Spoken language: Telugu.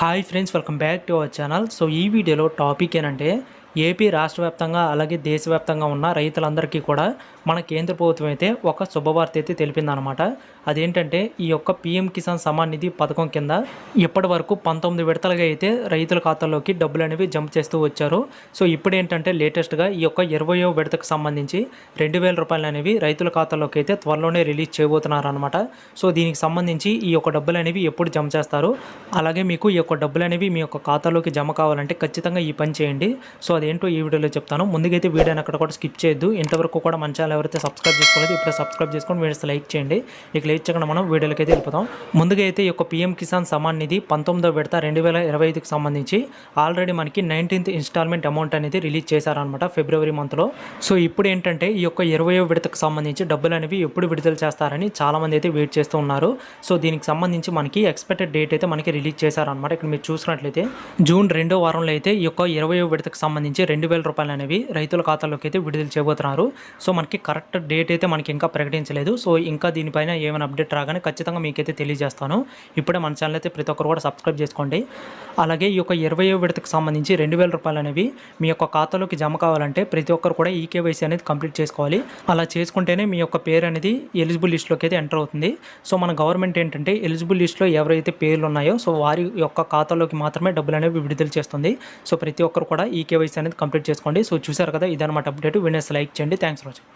Hi friends welcome back to our channel so ఈ వీడియోలో టాపిక్ ఏంటంటే ఏపీ రాష్ట్ర వ్యాప్తంగా అలాగే దేశవ్యాప్తంగా ఉన్న రైతులందరికీ కూడా మన కేంద్ర ప్రభుత్వం అయితే ఒక శుభవార్త అయితే తెలిపిందనమాట అదేంటంటే ఈ యొక్క పీఎం కిసాన్ సమాన్ నిధి పథకం కింద ఇప్పటి వరకు పంతొమ్మిది విడతలుగా అయితే రైతుల ఖాతాల్లోకి డబ్బులు అనేవి జంప్ చేస్తూ వచ్చారు. సో ఇప్పుడు ఏంటంటే లేటెస్ట్గా ఈ యొక్క ఇరవయో విడతకు సంబంధించి రెండు వేల రూపాయలు అనేవి రైతుల ఖాతాలోకి అయితే త్వరలోనే రిలీజ్ చేయబోతున్నారు అనమాట సో దీనికి సంబంధించి ఈ యొక్క డబ్బులు అనేవి ఎప్పుడు జమ చేస్తారు? అలాగే మీకు ఈ యొక్క డబ్బులు అనేవి మీ యొక్క ఖాతాలోకి జమ కావాలంటే ఖచ్చితంగా ఈ పని చేయండి. సో అదేంటో ఈ వీడియోలో చెప్తాను. ముందుకైతే వీడియోని అక్కడ కూడా స్కిప్ చేయొద్దు. ఇంతవరకు కూడా మన ఛానల్ ఎవరైతే సబ్స్క్రైబ్ చేసుకోలేదు ఇప్పుడే సబ్స్క్రైబ్ చేసుకొని వీడియోస్ లైక్ చేయండి. ఇక లైక్ చేయకుండా మనం వీడియోలకి అయితే వెళ్ళిపోతాం ముందుగా అయితే ఈ యొక్క పిఎం కిసాన్ సమాన్ నిధి పంతొమ్మిదో విడత రెండు వేల ఇరవై ఐదుకి సంబంధించి ఆల్రెడీ మనకి నైన్టీన్త్ ఇన్స్టాల్మెంట్ అమౌంట్ అనేది రిలీజ్ చేశారనమాట ఫిబ్రవరి మంత్లో. సో ఇప్పుడు ఏంటంటే ఈ యొక్క ఇరవయో విడతకు సంబంధించి డబ్బులు అనేవి ఎప్పుడు విడుదల చేస్తారని చాలామంది అయితే వెయిట్ చేస్తూ ఉన్నారు. సో దీనికి సంబంధించి మనకి ఎక్స్పెక్టెడ్ డేట్ అయితే మనకి రిలీజ్ చేశారనమాట ఇక్కడ మీరు చూసినట్లయితే జూన్ రెండో వారంలో అయితే ఈ యొక్క ఇరవయో విడతకు సంబంధించి రెండు వేల రూపాయలు అనేవి రైతుల ఖాతాలోకి అయితే విడుదల చేయబోతున్నారు. సో మనకి కరెక్ట్ డేట్ అయితే మనకి ఇంకా ప్రకటించలేదు. సో ఇంకా దీనిపైన ఏమైనా అప్డేట్ రాగానే ఖచ్చితంగా మీకైతే తెలియజేస్తాను. ఇప్పుడే మన ఛానల్ అయితే ప్రతి ఒక్కరు కూడా సబ్స్క్రైబ్ చేసుకోండి. అలాగే ఈ యొక్క ఇరవయో విడతకు సంబంధించి రెండు వేల రూపాయలు అనేవి మీ యొక్క ఖాతాలోకి జమ కావాలంటే ప్రతి ఒక్కరు కూడా ఈకేవైసీ అనేది కంప్లీట్ చేసుకోవాలి. అలా చేసుకుంటేనే మీ యొక్క పేరు అనేది ఎలిజిబుల్ లిస్ట్లోకి అయితే ఎంటర్ అవుతుంది. సో మన గవర్నమెంట్ ఏంటంటే ఎలిజిబుల్ లిస్ట్లో ఎవరైతే పేర్లు ఉన్నాయో సో వారి యొక్క ఖాతాలోకి మాత్రమే డబ్బులు అనేవి విడుదల చేస్తుంది. సో ప్రతి ఒక్కరు కూడా ఈ కేవైసీ అనేది కంప్లీట్ చేసుకోండి. సో చూసారు కదా ఇదనమాట అప్డేట్ వీడియోస్ లైక్ చేయండి. Thanks for watching